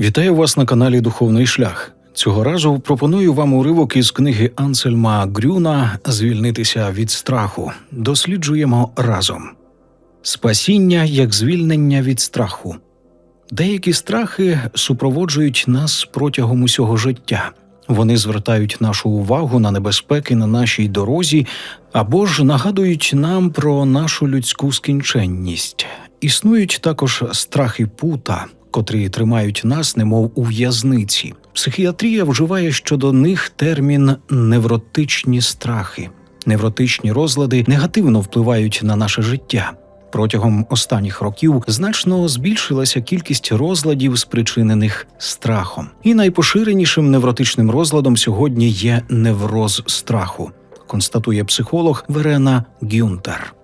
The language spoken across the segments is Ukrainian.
Вітаю вас на каналі Духовний Шлях. Цього разу пропоную вам уривок із книги Ансельма Грюна Звільнитися від страху. Досліджуємо разом. Спасіння як звільнення від страху. Деякі страхи супроводжують нас протягом усього життя. Вони звертають нашу увагу на небезпеки на нашій дорозі або ж нагадують нам про нашу людську скінченність. Існують також страхи пута, котрі тримають нас, немов у в'язниці. Психіатрія вживає щодо них термін невротичні страхи. Невротичні розлади негативно впливають на наше життя. Протягом останніх років значно збільшилася кількість розладів, спричинених страхом. І найпоширенішим невротичним розладом сьогодні є невроз страху, констатує психолог Верена Гюнтер.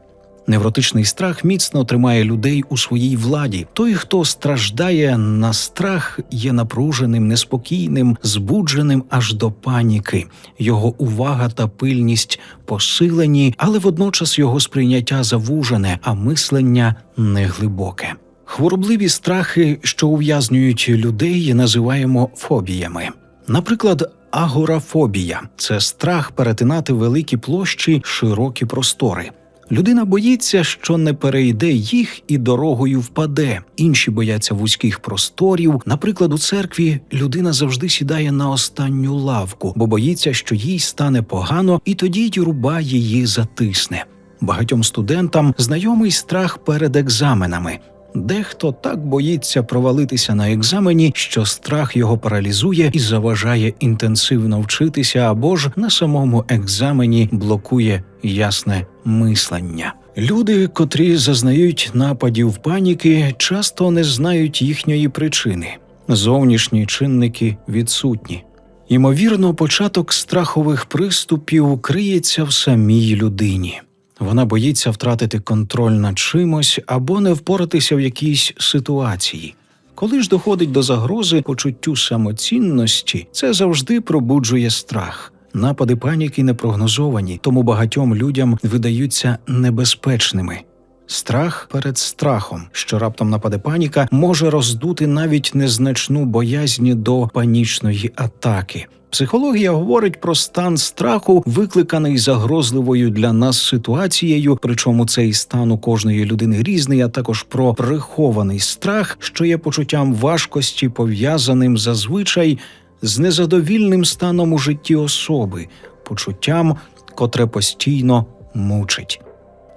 Невротичний страх міцно тримає людей у своїй владі. Той, хто страждає на страх, є напруженим, неспокійним, збудженим аж до паніки. Його увага та пильність посилені, але водночас його сприйняття завужене, а мислення неглибоке. Хворобливі страхи, що ув'язнюють людей, називаємо фобіями. Наприклад, агорафобія це страх перетинати великі площі, широкі простори. Людина боїться, що не перейде їх і дорогою впаде. Інші бояться вузьких просторів. Наприклад, у церкві людина завжди сідає на останню лавку, бо боїться, що їй стане погано, і тоді юрба її затисне. Багатьом студентам знайомий страх перед екзаменами. Дехто так боїться провалитися на екзамені, що страх його паралізує і заважає інтенсивно вчитися, або ж на самому екзамені блокує ясне мислення. Люди, котрі зазнають нападів паніки, часто не знають їхньої причини. Зовнішні чинники відсутні. Ймовірно, початок страхових приступів криється в самій людині. Вона боїться втратити контроль над чимось або не впоратися в якійсь ситуації. Коли ж доходить до загрози почуттю самоцінності, це завжди пробуджує страх. Напади паніки непрогнозовані, тому багатьом людям видаються небезпечними. Страх перед страхом, що раптом нападе паніка, може роздути навіть незначну боязнь до панічної атаки. Психологія говорить про стан страху, викликаний загрозливою для нас ситуацією. Причому цей стан у кожної людини різний, а також про прихований страх, що є почуттям важкості, пов'язаним зазвичай з незадовільним станом у житті особи, почуттям, котре постійно мучить.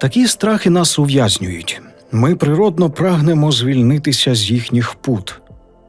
Такі страхи нас ув'язнюють. Ми природно прагнемо звільнитися з їхніх пут.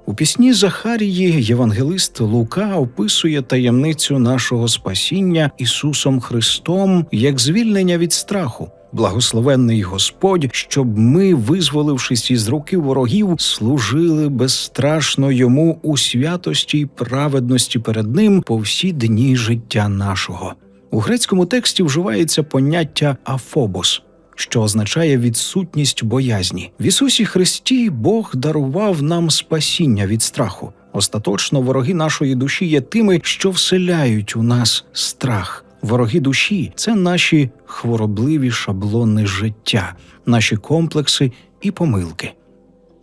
У пісні Захарії євангелист Лука описує таємницю нашого спасіння Ісусом Христом як звільнення від страху. Благословенний Господь, щоб ми, визволившись із руки ворогів, служили безстрашно йому у святості й праведності перед ним по всі дні життя нашого. У грецькому тексті вживається поняття афобос, що означає відсутність боязні. В Ісусі Христі Бог дарував нам спасіння від страху. Остаточно вороги нашої душі є тими, що вселяють у нас страх. Вороги душі це наші хворобливі шаблони життя, наші комплекси і помилки.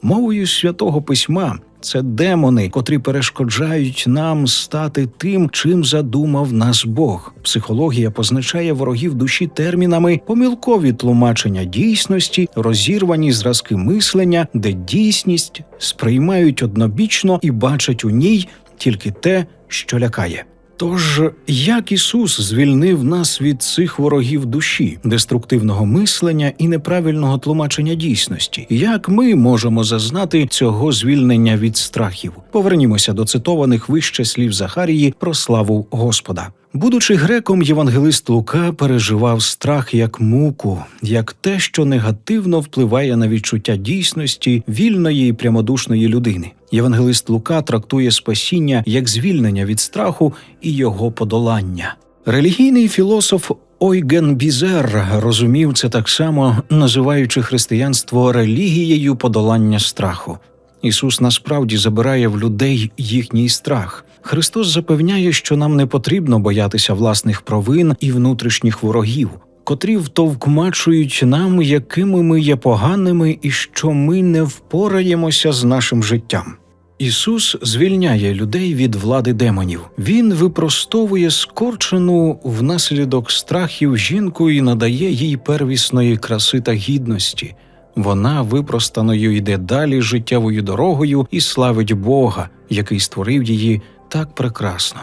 Мовою святого письма це демони, котрі перешкоджають нам стати тим, чим задумав нас Бог. Психологія позначає ворогів душі термінами помилкові тлумачення дійсності, розірвані зразки мислення, де дійсність сприймають однобічно і бачать у ній тільки те, що лякає. Тож, як Ісус звільнив нас від цих ворогів душі, деструктивного мислення і неправильного тлумачення дійсності, як ми можемо зазнати цього звільнення від страхів? Повернімося до цитованих вище слів Захарії про славу Господа. Будучи греком, євангелист Лука переживав страх як муку, як те, що негативно впливає на відчуття дійсності вільної і прямодушної людини. Євангелист Лука трактує спасіння як звільнення від страху і його подолання. Релігійний філософ Ойген Бізер розумів це так само, називаючи християнство релігією подолання страху. Ісус насправді забирає в людей їхній страх. Христос запевняє, що нам не потрібно боятися власних провин і внутрішніх ворогів, котрі втовкмачують нам, якими ми є поганими, і що ми не впораємося з нашим життям. Ісус звільняє людей від влади демонів. Він випростовує скорчену внаслідок страхів жінку і надає їй первісної краси та гідності. Вона випростаною йде далі життєвою дорогою і славить Бога, який створив її так прекрасно.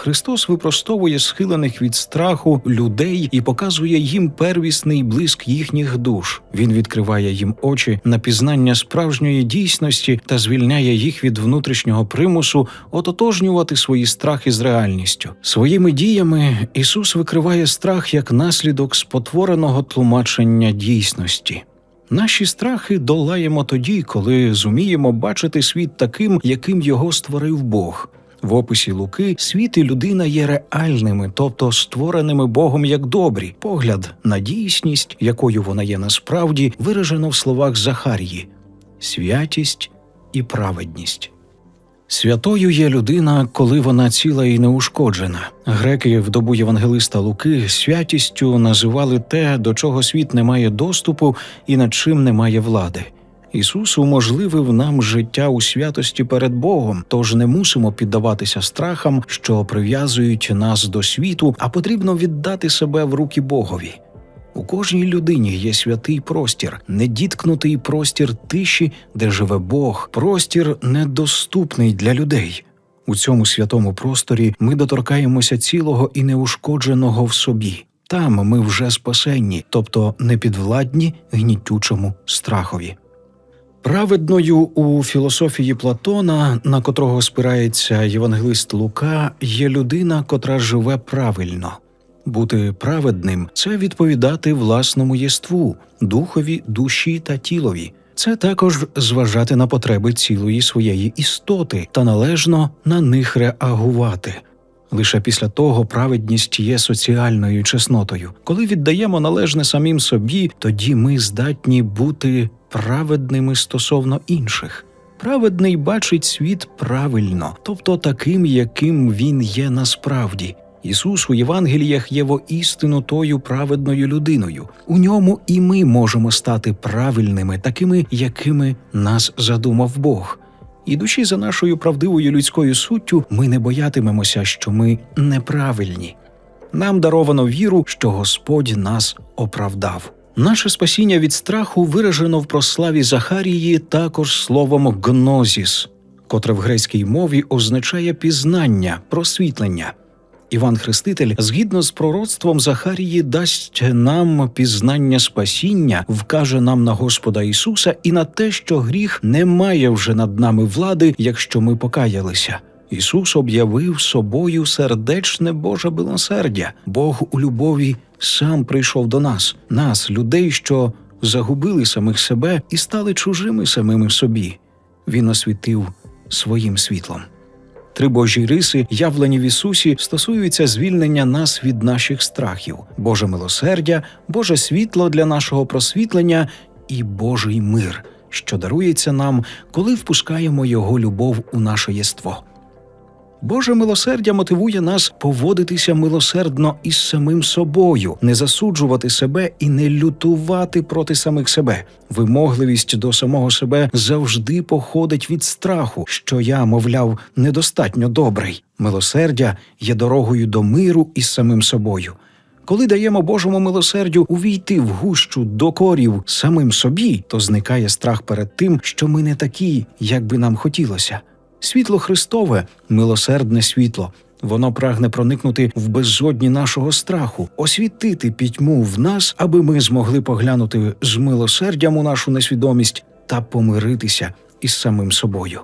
Христос випростовує схилених від страху людей і показує їм первісний блиск їхніх душ. Він відкриває їм очі на пізнання справжньої дійсності та звільняє їх від внутрішнього примусу ототожнювати свої страхи з реальністю. Своїми діями Ісус викриває страх як наслідок спотвореного тлумачення дійсності. Наші страхи долаємо тоді, коли зуміємо бачити світ таким, яким його створив Бог. В описі Луки світ і людина є реальними, тобто створеними Богом як добрі. Погляд на дійсність, якою вона є насправді, виражено в словах Захарії святість і праведність. Святою є людина, коли вона ціла і неушкоджена. Греки в добу євангелиста Луки святістю називали те, до чого світ не має доступу і над чим не має влади. Ісус уможливив нам життя у святості перед Богом, тож не мусимо піддаватися страхам, що прив'язують нас до світу, а потрібно віддати себе в руки Богові. У кожній людині є святий простір, недіткнутий простір тиші, де живе Бог, простір недоступний для людей. У цьому святому просторі ми доторкаємося цілого і неушкодженого в собі. Там ми вже спасенні, тобто непідвладні гнітючому страхові. Праведною у філософії Платона, на котрого спирається євангелист Лука, є людина, котра живе правильно. Бути праведним це відповідати власному єству, духові, душі та тілові. Це також зважати на потреби цілої своєї істоти та належно на них реагувати. Лише після того праведність є соціальною чеснотою. Коли віддаємо належне самим собі, тоді ми здатні бути праведними стосовно інших. Праведний бачить світ правильно, тобто таким, яким він є насправді. Ісус у Євангеліях є воістину тою праведною людиною. У ньому і ми можемо стати правильними, такими, якими нас задумав Бог. Ідучи за нашою правдивою людською суттю, ми не боятимемося, що ми неправильні. Нам даровано віру, що Господь нас оправдав. Наше спасіння від страху виражено в прославі Захарії також словом гнозіс, котре в грецькій мові означає пізнання, просвітлення. Іван Хреститель, згідно з пророцтвом Захарії, дасть нам пізнання спасіння, вкаже нам на Господа Ісуса і на те, що гріх не має вже над нами влади, якщо ми покаялися. Ісус об'явив собою сердечне Боже милосердя. Бог у любові сам прийшов до нас, нас, людей, що загубили самих себе і стали чужими самими собі. Він освітив своїм світлом. Три Божі риси, явлені в Ісусі, стосуються звільнення нас від наших страхів, Боже милосердя, Боже світло для нашого просвітлення і Божий мир, що дарується нам, коли впускаємо Його любов у наше єство. Боже милосердя мотивує нас поводитися милосердно із самим собою, не засуджувати себе і не лютувати проти самих себе. Вимогливість до самого себе завжди походить від страху, що я, мовляв, недостатньо добрий. Милосердя є дорогою до миру із самим собою. Коли даємо Божому милосердю увійти в гущу докорів самим собі, то зникає страх перед тим, що ми не такі, як би нам хотілося. Світло Христове милосердне світло. Воно прагне проникнути в безодні нашого страху, освітити пітьму в нас, аби ми змогли поглянути з милосердям у нашу несвідомість та помиритися із самим собою.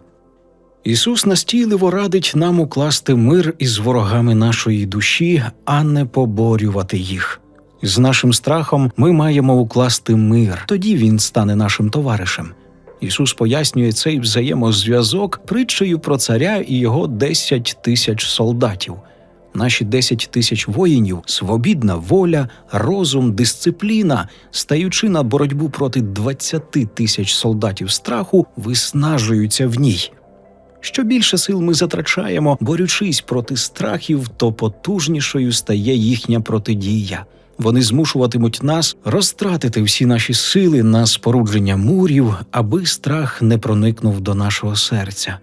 Ісус настійливо радить нам укласти мир із ворогами нашої душі, а не поборювати їх. З нашим страхом ми маємо укласти мир, тоді він стане нашим товаришем. Ісус пояснює цей взаємозв'язок притчею про царя і його 10 тисяч солдатів. Наші 10 тисяч воїнів, свобідна воля, розум, дисципліна, стаючи на боротьбу проти 20 тисяч солдатів страху, виснажуються в ній. Що більше сил ми затрачаємо, борючись проти страхів, то потужнішою стає їхня протидія. Вони змушуватимуть нас розтратити всі наші сили на спорудження мурів, аби страх не проникнув до нашого серця.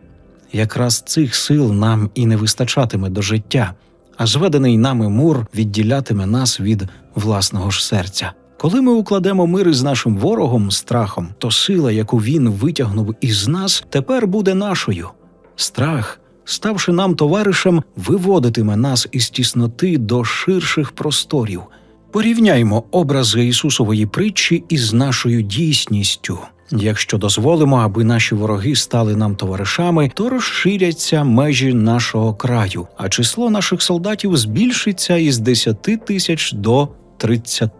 Якраз цих сил нам і не вистачатиме до життя, а зведений нами мур відділятиме нас від власного ж серця. Коли ми укладемо мир із нашим ворогом, страхом, то сила, яку він витягнув із нас, тепер буде нашою. Страх, ставши нам товаришем, виводитиме нас із тісноти до ширших просторів. Порівняймо образи Ісусової притчі із нашою дійсністю. Якщо дозволимо, аби наші вороги стали нам товаришами, то розширяться межі нашого краю, а число наших солдатів збільшиться із 10 тисяч до 30.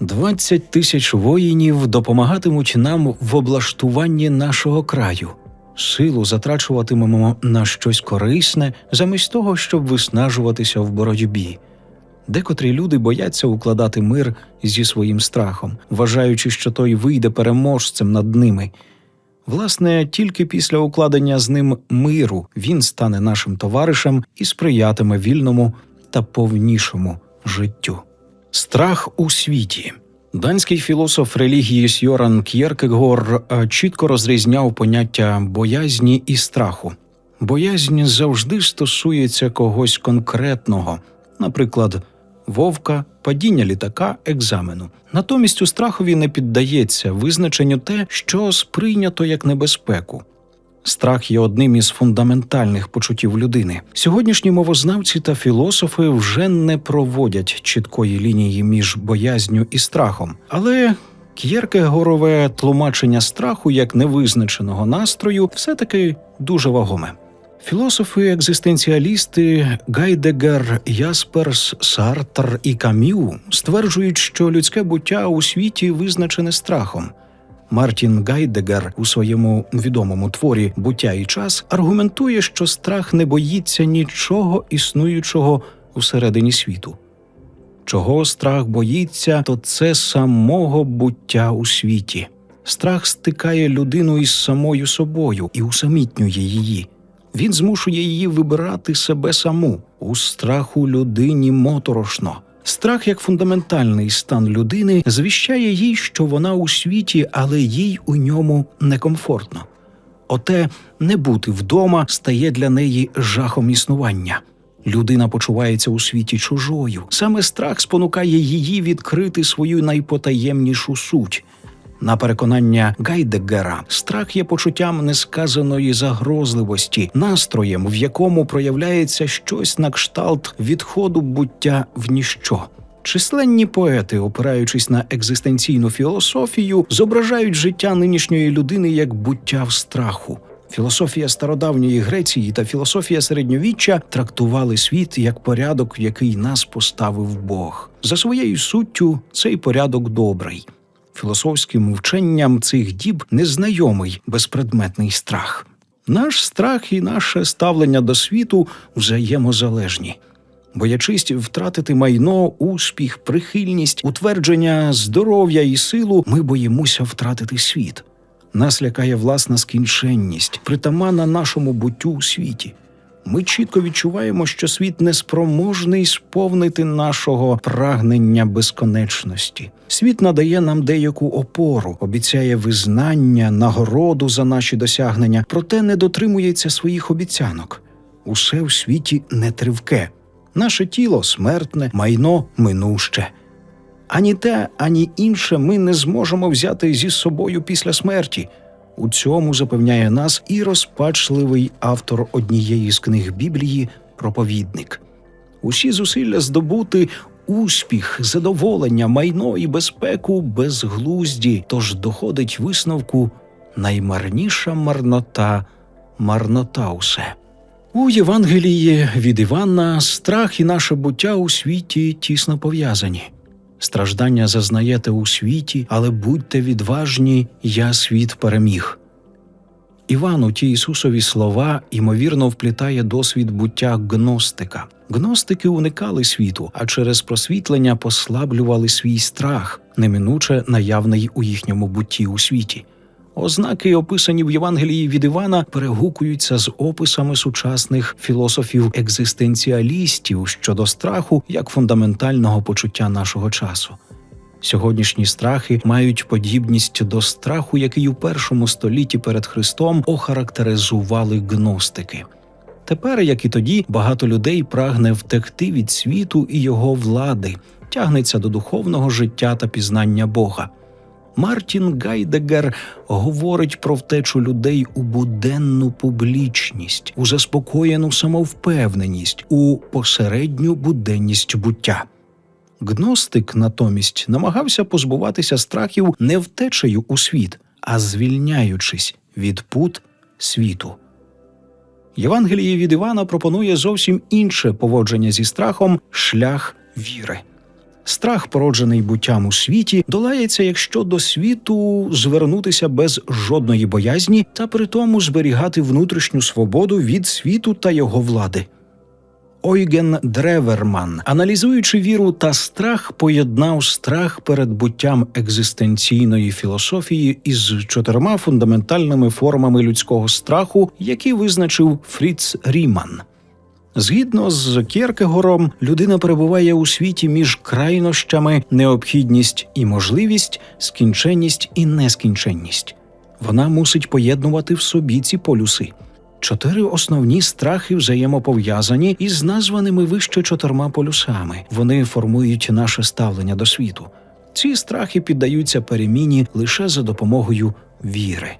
20 тисяч воїнів допомагатимуть нам в облаштуванні нашого краю. Силу затрачуватимемо на щось корисне, замість того, щоб виснажуватися в боротьбі. Декотрі люди бояться укладати мир зі своїм страхом, вважаючи, що той вийде переможцем над ними. Власне, тільки після укладення з ним миру він стане нашим товаришем і сприятиме вільному та повнішому життю. Страх у світі. Данський філософ релігії Сьоран К'єркегор е, чітко розрізняв поняття боязні і страху. Боязнь завжди стосується когось конкретного, наприклад, вовка, падіння літака, екзамену. Натомість у страхові не піддається визначенню те, що сприйнято як небезпеку. Страх є одним із фундаментальних почуттів людини. Сьогоднішні мовознавці та філософи вже не проводять чіткої лінії між боязню і страхом, але К'єркегорове тлумачення страху як невизначеного настрою все таки дуже вагоме. Філософи-екзистенціалісти Гайдегер, Ясперс, Сартр і Кам'ю стверджують, що людське буття у світі визначене страхом. Мартін Гайдегер у своєму відомому творі Буття і час аргументує, що страх не боїться нічого існуючого всередині світу. Чого страх боїться, то це самого буття у світі. Страх стикає людину із самою собою і усамітнює її. Він змушує її вибирати себе саму. У страху людині моторошно. Страх як фундаментальний стан людини звіщає їй, що вона у світі, але їй у ньому некомфортно. Оте не бути вдома стає для неї жахом існування. Людина почувається у світі чужою. Саме страх спонукає її відкрити свою найпотаємнішу суть. На переконання Гайдеггера, страх є почуттям несказаної загрозливості, настроєм, в якому проявляється щось на кшталт відходу буття в ніщо. Численні поети, опираючись на екзистенційну філософію, зображають життя нинішньої людини як буття в страху. Філософія стародавньої Греції та філософія середньовіччя трактували світ як порядок, який нас поставив Бог. За своєю суттю цей порядок добрий. Філософським вченням цих діб незнайомий безпредметний страх. Наш страх і наше ставлення до світу взаємозалежні. Боячись втратити майно, успіх, прихильність, утвердження здоров'я і силу, ми боїмося втратити світ. Нас лякає власна скінченність, притаманна нашому буттю у світі. Ми чітко відчуваємо, що світ неспроможний сповнити нашого прагнення безконечності. Світ надає нам деяку опору, обіцяє визнання, нагороду за наші досягнення, проте не дотримується своїх обіцянок. Усе в світі нетривке. Наше тіло смертне, майно минуще. Ані те, ані інше ми не зможемо взяти зі собою після смерті. У цьому запевняє нас і розпачливий автор однієї з книг Біблії проповідник. Усі зусилля здобути успіх, задоволення, майно і безпеку безглузді, тож доходить висновку наймарніша марнота, марнота усе. У Євангелії від Івана страх і наше буття у світі тісно пов'язані. Страждання зазнаєте у світі, але будьте відважні, я світ переміг. Іван у ті Ісусові слова ймовірно вплітає досвід буття гностика. Гностики уникали світу, а через просвітлення послаблювали свій страх, неминуче наявний у їхньому бутті у світі. Ознаки, описані в Євангелії від Івана, перегукуються з описами сучасних філософів-екзистенціалістів щодо страху як фундаментального почуття нашого часу. Сьогоднішні страхи мають подібність до страху, який у першому столітті перед Христом охарактеризували гностики. Тепер, як і тоді, багато людей прагне втекти від світу і його влади, тягнеться до духовного життя та пізнання Бога. Мартін Гайдегер говорить про втечу людей у буденну публічність, у заспокоєну самовпевненість, у посередню буденність буття. Гностик натомість намагався позбуватися страхів не втечею у світ, а звільняючись від пут світу. Євангеліє від Івана пропонує зовсім інше поводження зі страхом шлях віри. Страх, породжений буттям у світі, долається, якщо до світу звернутися без жодної боязні та при тому зберігати внутрішню свободу від світу та його влади. Ойген Древерман, аналізуючи віру та страх, поєднав страх перед буттям екзистенційної філософії із чотирма фундаментальними формами людського страху, які визначив Фріц Ріман. Згідно з Кєркегором, людина перебуває у світі між крайнощами необхідність і можливість, скінченність і нескінченність. Вона мусить поєднувати в собі ці полюси. Чотири основні страхи взаємопов'язані із названими вище чотирма полюсами. Вони формують наше ставлення до світу. Ці страхи піддаються переміні лише за допомогою віри.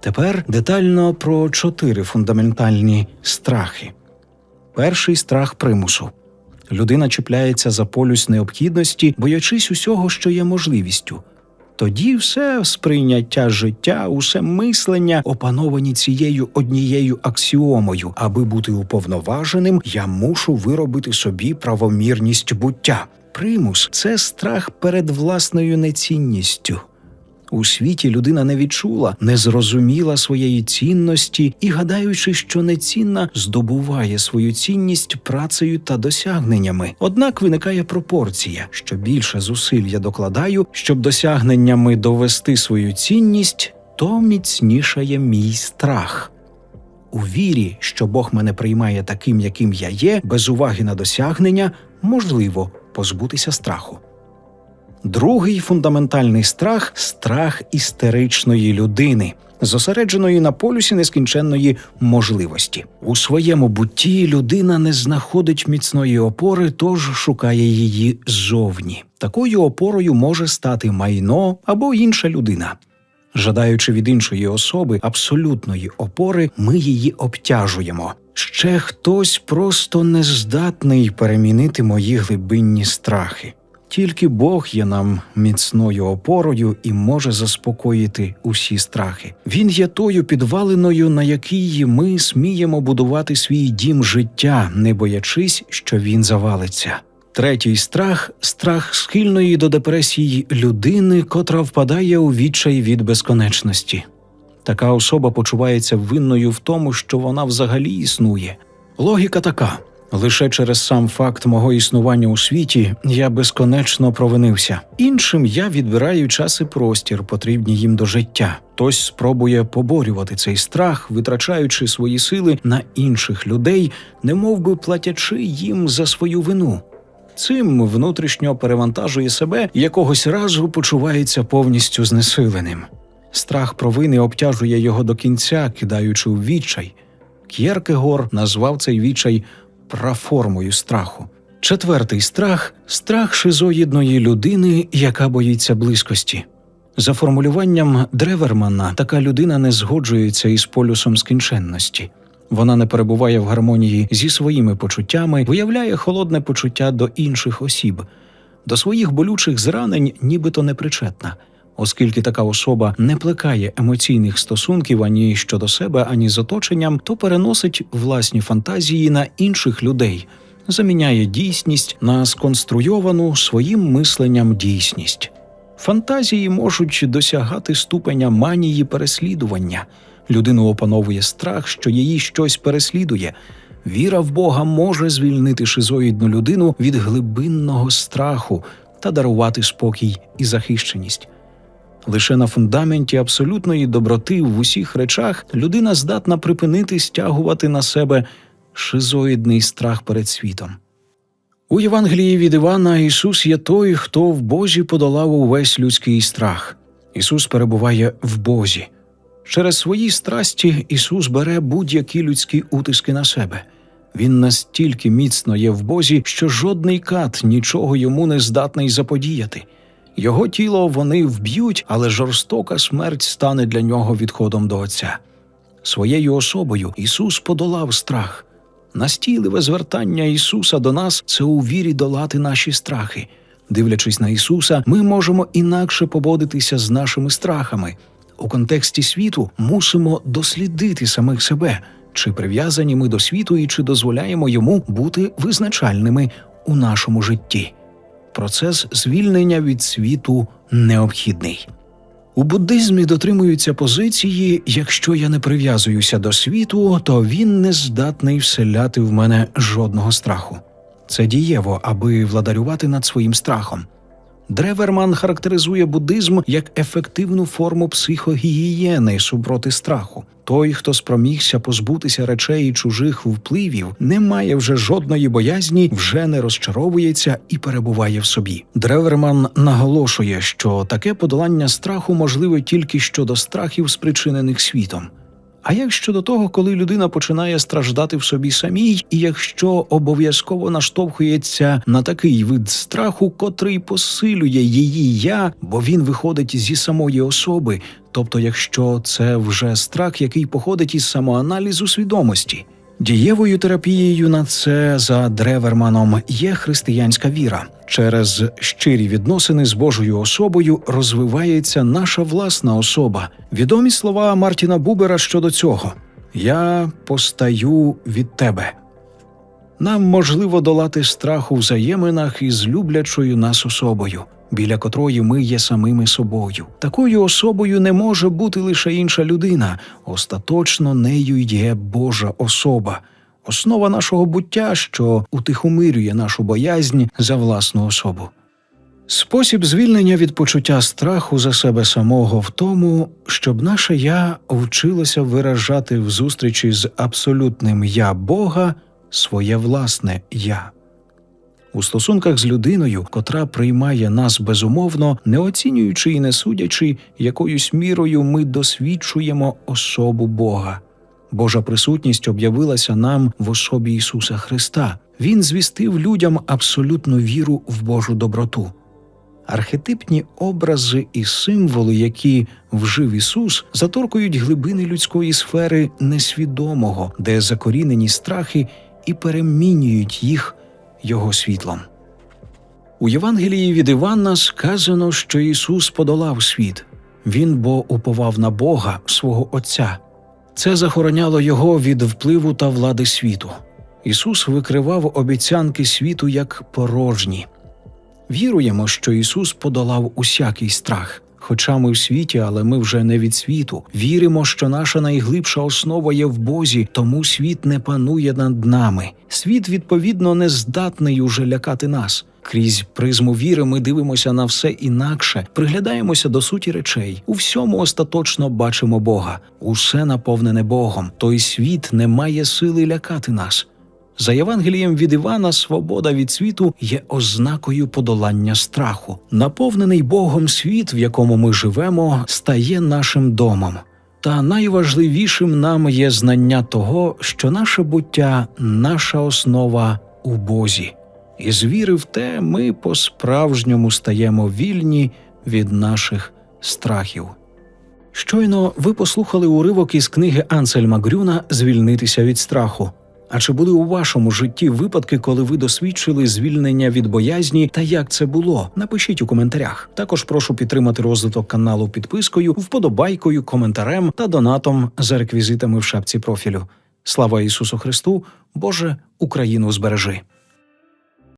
Тепер детально про чотири фундаментальні страхи. Перший страх примусу. Людина чіпляється за полюс необхідності, боячись усього, що є можливістю. Тоді все сприйняття життя, усе мислення опановані цією однією аксіомою, аби бути уповноваженим, я мушу виробити собі правомірність буття. Примус це страх перед власною нецінністю. У світі людина не відчула, не зрозуміла своєї цінності і, гадаючи, що нецінна, здобуває свою цінність працею та досягненнями. Однак виникає пропорція, що більше зусиль я докладаю, щоб досягненнями довести свою цінність, то міцнішає мій страх. У вірі, що Бог мене приймає таким, яким я є, без уваги на досягнення, можливо позбутися страху. Другий фундаментальний страх страх істеричної людини, зосередженої на полюсі нескінченної можливості. У своєму бутті людина не знаходить міцної опори, тож шукає її ззовні. Такою опорою може стати майно або інша людина. Жадаючи від іншої особи абсолютної опори, ми її обтяжуємо. Ще хтось просто не здатний перемінити мої глибинні страхи. Тільки Бог є нам міцною опорою і може заспокоїти усі страхи. Він є тою підвалиною, на якій ми сміємо будувати свій дім життя, не боячись, що він завалиться. Третій страх страх схильної до депресії людини, котра впадає у відчай від безконечності. Така особа почувається винною в тому, що вона взагалі існує. Логіка така. Лише через сам факт мого існування у світі я безконечно провинився. Іншим я відбираю час і простір, потрібні їм до життя. Хтось спробує поборювати цей страх, витрачаючи свої сили на інших людей, немов би платячи їм за свою вину. Цим внутрішньо перевантажує себе і якогось разу почувається повністю знесиленим. Страх провини обтяжує його до кінця, кидаючи у відчай. К'єркегор назвав цей відчай праформою страху. Четвертий страх страх шизоїдної людини, яка боїться близькості. За формулюванням Древермана, така людина не згоджується із полюсом скінченності. Вона не перебуває в гармонії зі своїми почуттями, виявляє холодне почуття до інших осіб, до своїх болючих зранень, нібито непричетна, оскільки така особа не плекає емоційних стосунків ані щодо себе, ані з оточенням, то переносить власні фантазії на інших людей, заміняє дійсність на сконструйовану своїм мисленням дійсність. Фантазії можуть досягати ступеня манії переслідування. Людину опановує страх, що її щось переслідує. Віра в Бога може звільнити шизоїдну людину від глибинного страху та дарувати спокій і захищеність. Лише на фундаменті абсолютної доброти в усіх речах людина здатна припинити стягувати на себе шизоїдний страх перед світом. У Євангелії від Івана Ісус є той, хто в Бозі подолав увесь людський страх. Ісус перебуває в Бозі. Через свої страсті Ісус бере будь-які людські утиски на себе. Він настільки міцно є в Бозі, що жодний кат нічого йому не здатний заподіяти. Його тіло вони вб'ють, але жорстока смерть стане для нього відходом до Отця. Своєю особою Ісус подолав страх. Настійливе звертання Ісуса до нас це у вірі долати наші страхи. Дивлячись на Ісуса, ми можемо інакше поводитися з нашими страхами. У контексті світу мусимо дослідити самих себе, чи прив'язані ми до світу і чи дозволяємо йому бути визначальними у нашому житті. Процес звільнення від світу необхідний. У буддизмі дотримуються позиції: якщо я не прив'язуюся до світу, то він не здатний вселяти в мене жодного страху. Це дієво, аби владарювати над своїм страхом. Древерман характеризує буддизм як ефективну форму психогігієни супроти страху. Той, хто спромігся позбутися речей і чужих впливів, не має вже жодної боязні, вже не розчаровується і перебуває в собі. Древерман наголошує, що таке подолання страху можливе тільки щодо страхів, спричинених світом. А як щодо того, коли людина починає страждати в собі самій, і якщо обов'язково наштовхується на такий вид страху, котрий посилює її я, бо він виходить зі самої особи, тобто якщо це вже страх, який походить із самоаналізу свідомості. Дієвою терапією на це за Древерманом є християнська віра. Через щирі відносини з Божою особою розвивається наша власна особа. Відомі слова Мартіна Бубера щодо цього: Я постаю від тебе. Нам можливо долати страх у взаєминах із люблячою нас особою, біля котрої ми є самими собою. Такою особою не може бути лише інша людина. Остаточно нею є Божа особа, основа нашого буття, що утихомирює нашу боязнь за власну особу. Спосіб звільнення від почуття страху за себе самого в тому, щоб наше я вчилося виражати в зустрічі з абсолютним я Бога своє власне я. У стосунках з людиною, котра приймає нас безумовно, не оцінюючи і не судячи, якоюсь мірою ми досвідчуємо особу Бога. Божа присутність об'явилася нам в особі Ісуса Христа. Він звістив людям абсолютну віру в Божу доброту. Архетипні образи і символи, які вжив Ісус, заторкують глибини людської сфери несвідомого, де закорінені страхи і перемінюють їх Його світлом. У Євангелії від Івана сказано, що Ісус подолав світ, Він бо уповав на Бога свого Отця. Це захороняло його від впливу та влади світу. Ісус викривав обіцянки світу як порожні. Віруємо, що Ісус подолав усякий страх. Хоча ми в світі, але ми вже не від світу. Віримо, що наша найглибша основа є в Бозі, тому світ не панує над нами. Світ, відповідно, не здатний уже лякати нас. Крізь призму віри ми дивимося на все інакше, приглядаємося до суті речей. У всьому остаточно бачимо Бога. Усе наповнене Богом. Той світ не має сили лякати нас. За Євангелієм від Івана, свобода від світу є ознакою подолання страху. Наповнений Богом світ, в якому ми живемо, стає нашим домом. Та найважливішим нам є знання того, що наше буття, наша основа у Бозі. І з віри в те ми по-справжньому стаємо вільні від наших страхів. Щойно ви послухали уривок із книги Ансельма Грюна Звільнитися від страху. А чи були у вашому житті випадки, коли ви досвідчили звільнення від боязні та як це було? Напишіть у коментарях. Також прошу підтримати розвиток каналу підпискою, вподобайкою, коментарем та донатом за реквізитами в шапці профілю. Слава Ісусу Христу! Боже, Україну збережи!